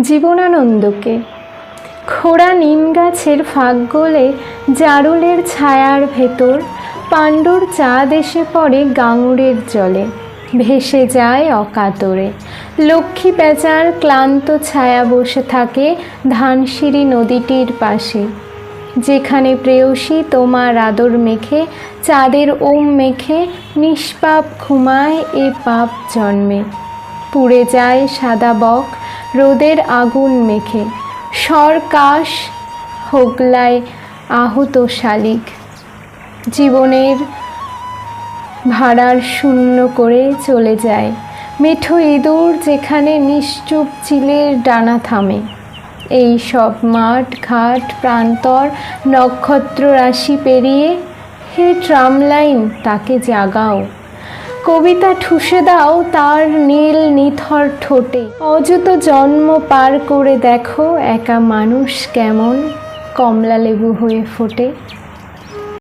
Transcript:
জীবনানন্দকে। খোড়া নিম গাছের ফাঁক গলে জারুলের ছায়ার ভেতর পাণ্ডুর চাঁদ এসে পড়ে গাঙুরের জলে। ভেসে যায় অকাতরে। লক্ষ্মী পেঁচার ক্লান্ত ছায়া বসে থাকে ধানসিঁড়ি নদীটির পাশে। যেখানে প্রেয়সী তোমার আদর মেখে, চাঁদের ওম মেখে নিষ্পাপ ঘুমায় এ পাপ জন্মে। পুড়ে যায় সাদা বক রোদের আগুন মেখে। সরকাশ হোগলায় আহত শালিক। জীবনের ভাড়ার শূন্য করে চলে যায়। মেঠো ইঁদুর যেখানে নিশ্চুপ চিলের ডানা থামে। এই সব মাঠ, ঘাট, প্রান্তর নক্ষত্র রাশি পেরিয়ে হে ট্রাম লাইন তাকে জাগাও। কবিতা ঠুসে দাও তার নীল নিথর ঠোঁটে। অযত জন্ম পার করে দেখো একা মানুষ কেমন কমলা লেবু হয়ে ফোটে।